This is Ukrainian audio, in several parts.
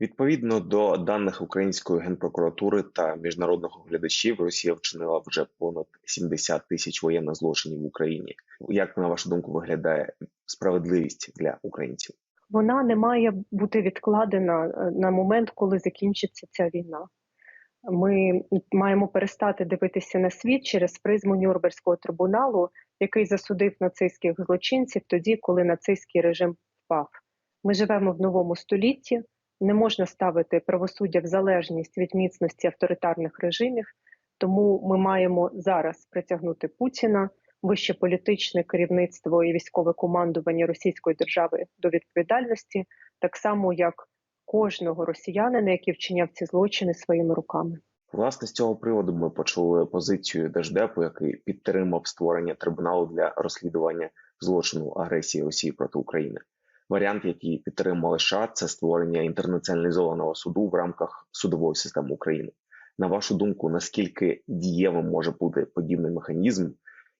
Відповідно до даних Української генпрокуратури та міжнародних оглядачів, Росія вчинила вже понад 70 тисяч воєнних злочинів в Україні. Як на вашу думку виглядає справедливість для українців? Вона не має бути відкладена е, на момент, коли закінчиться ця війна. Ми маємо перестати дивитися на світ через призму Нюрнберзького трибуналу, який засудив нацистських злочинців тоді, коли нацистський режим впав. Ми живемо в новому столітті. Не можна ставити правосуддя в залежність від міцності авторитарних режимів, тому ми маємо зараз притягнути Путіна, вище політичне керівництво і військове командування Російської держави до відповідальності, так само як кожного росіянина, який вчиняв ці злочини своїми руками. Власне, з цього приводу ми почули позицію Держдепу, який підтримав створення трибуналу для розслідування злочину агресії Росії проти України. Варіант, який підтримали США, це створення інтернаціоналізованого суду в рамках судової системи України. На вашу думку, наскільки дієвим може бути подібний механізм,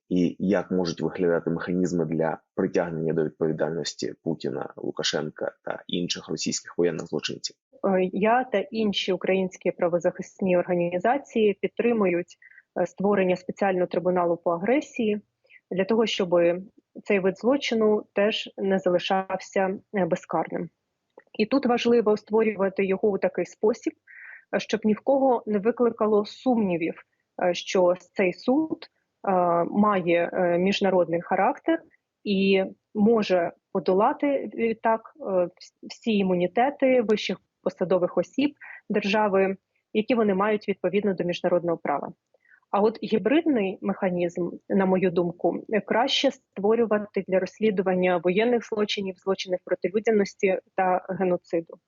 і як можуть виглядати механізми для притягнення до відповідальності Путіна, Лукашенка та інших російських воєнних злочинців? Е, я та інші українські правозахисні організації підтримують е, створення спеціального трибуналу по агресії для того, щоб цей вид злочину теж не залишався е, безкарним. І тут важливо створювати його у такий спосіб, щоб ні в кого не викликало сумнівів, що цей суд має міжнародний характер і може подолати так всі імунітети вищих посадових осіб держави, які вони мають відповідно до міжнародного права. А от гібридний механізм, на мою думку, краще створювати для розслідування воєнних злочинів, злочинів проти людяності та геноциду.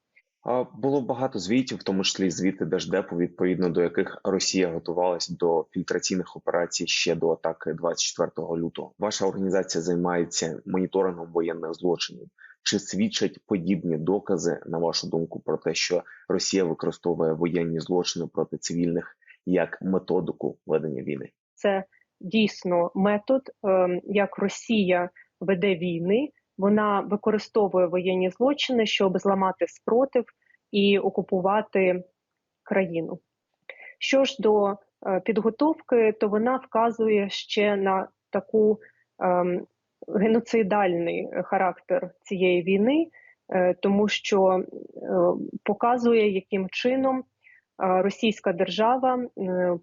Було багато звітів, в тому числі звіти Держдепу, відповідно до яких Росія готувалась до фільтраційних операцій ще до атаки 24 лютого. Ваша організація займається моніторингом воєнних злочинів. Чи свідчать подібні докази, на вашу думку, про те, що Росія використовує воєнні злочини проти цивільних як методику ведення війни? Це дійсно метод, ем, як Росія веде війни. Вона використовує воєнні злочини, щоб зламати спротив і окупувати країну. Що ж до е, підготовки, то вона вказує ще на таку ем, геноцидальний характер цієї війни, е, тому що е, показує, яким чином російська держава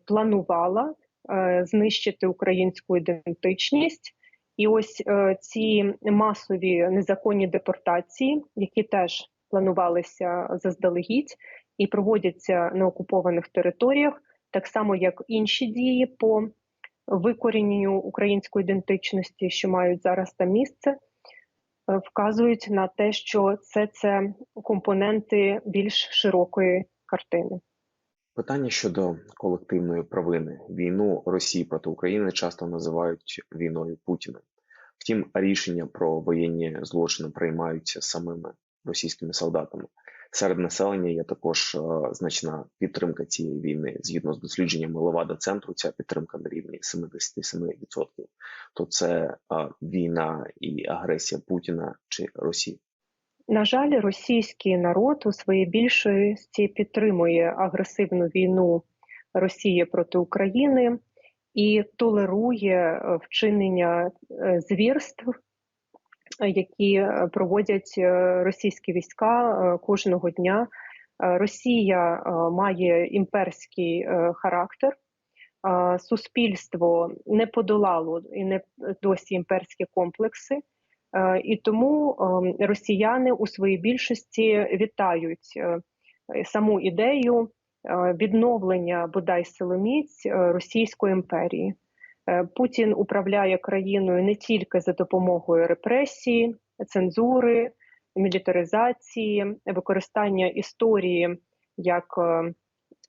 планувала знищити українську ідентичність. І ось е, ці масові незаконні депортації, які теж планувалися заздалегідь і проводяться на окупованих територіях, так само як інші дії по викоріненню української ідентичності, що мають зараз там місце, е, вказують на те, що це це компоненти більш широкої картини. Питання щодо колективної провини війну Росії проти України часто називають війною Путіна. Втім, рішення про воєнні злочини приймаються самими російськими солдатами. Серед населення є також е, значна підтримка цієї війни. Згідно з дослідженнями Левада центру, ця підтримка на рівні 77%. То це е, війна і агресія Путіна чи Росії. На жаль, російський народ у своїй більшості підтримує агресивну війну Росії проти України і толерує е, вчинення е, звірств, які проводять е, російські війська кожного дня. Росія має імперський характер. Суспільство не подолало і не досі імперські комплекси. Е, і тому ем, росіяни у своїй більшості вітають е, саму ідею е, відновлення бодай силоміць Російської імперії. Путін управляє країною не тільки за допомогою репресії, цензури, мілітаризації, використання історії як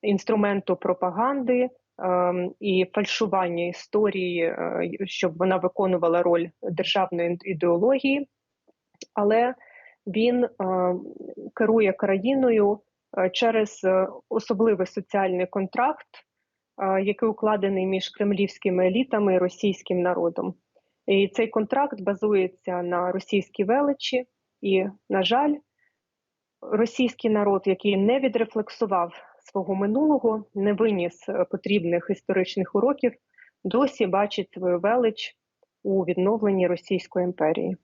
інструменту пропаганди. Ем, і фальшування історії, е, щоб вона виконувала роль державної ідеології, але він е, керує країною е, через особливий соціальний контракт, який укладений між кремлівськими елітами і російським народом. І цей контракт базується на російській величі, і, на жаль, російський народ, який не відрефлексував свого минулого, не виніс е, потрібних історичних уроків, досі бачить свою велич у відновленні Російської імперії.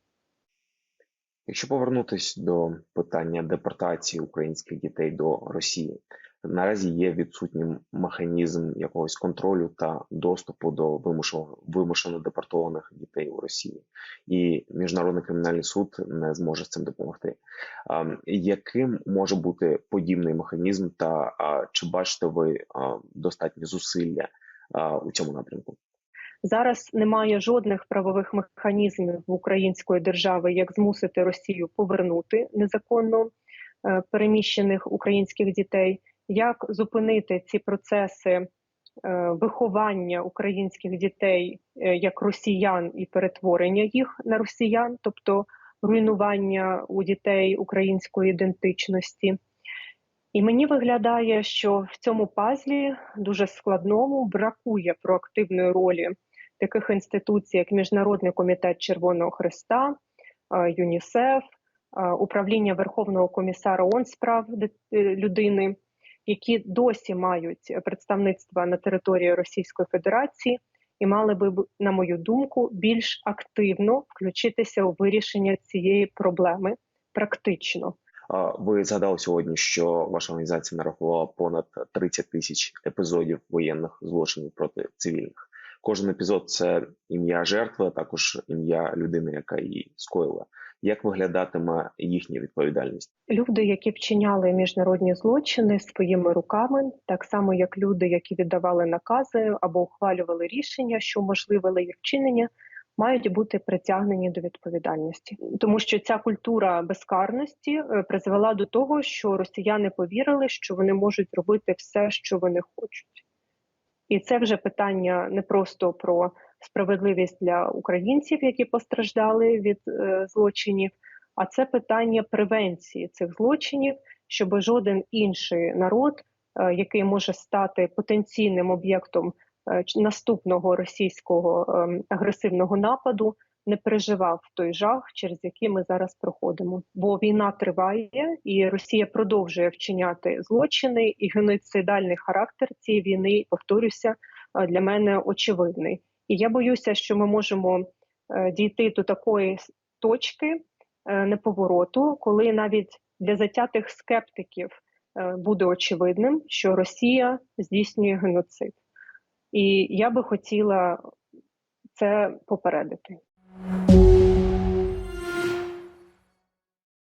Якщо повернутися до питання депортації українських дітей до Росії, наразі є відсутнім механізм якогось контролю та доступу до вимушено, депортованих дітей у Росії, і міжнародний кримінальний суд не зможе з цим допомогти. Яким може бути подібний механізм, та чи бачите ви достатні зусилля у цьому напрямку? Зараз немає жодних правових механізмів в української держави, як змусити Росію повернути незаконно е, переміщених українських дітей, як зупинити ці процеси е, виховання українських дітей е, як росіян і перетворення їх на росіян, тобто руйнування у дітей української ідентичності. І мені виглядає, що в цьому пазлі дуже складному бракує проактивної ролі таких інституцій, як Міжнародний комітет Червоного Христа, ЮНІСЕФ, управління Верховного комісара ООН з прав людини, які досі мають представництва на території Російської Федерації і мали би, на мою думку, більш активно включитися у вирішення цієї проблеми практично. Ви згадали сьогодні, що ваша організація нарахувала понад 30 тисяч епізодів воєнних злочинів проти цивільних. Кожен епізод це ім'я жертви, а також ім'я людини, яка її скоїла. Як виглядатиме їхня відповідальність? Люди, які вчиняли міжнародні злочини своїми руками, так само як люди, які віддавали накази або ухвалювали рішення, що можливили їх вчинення, мають бути притягнені до відповідальності, тому що ця культура безкарності е, призвела до того, що росіяни повірили, що вони можуть робити все, що вони хочуть. І це вже питання не просто про справедливість для українців, які постраждали від е, злочинів, а це питання превенції цих злочинів, щоб жоден інший народ, е, який може стати потенційним об'єктом е, наступного російського е, агресивного нападу, не переживав той жах, через який ми зараз проходимо. Бо війна триває, і Росія продовжує вчиняти злочини, і геноцидальний характер цієї війни, повторюся, для мене очевидний. І я боюся, що ми можемо е, дійти до такої точки е, неповороту, коли навіть для затятих скептиків е, буде очевидним, що Росія здійснює геноцид. І я би хотіла це попередити.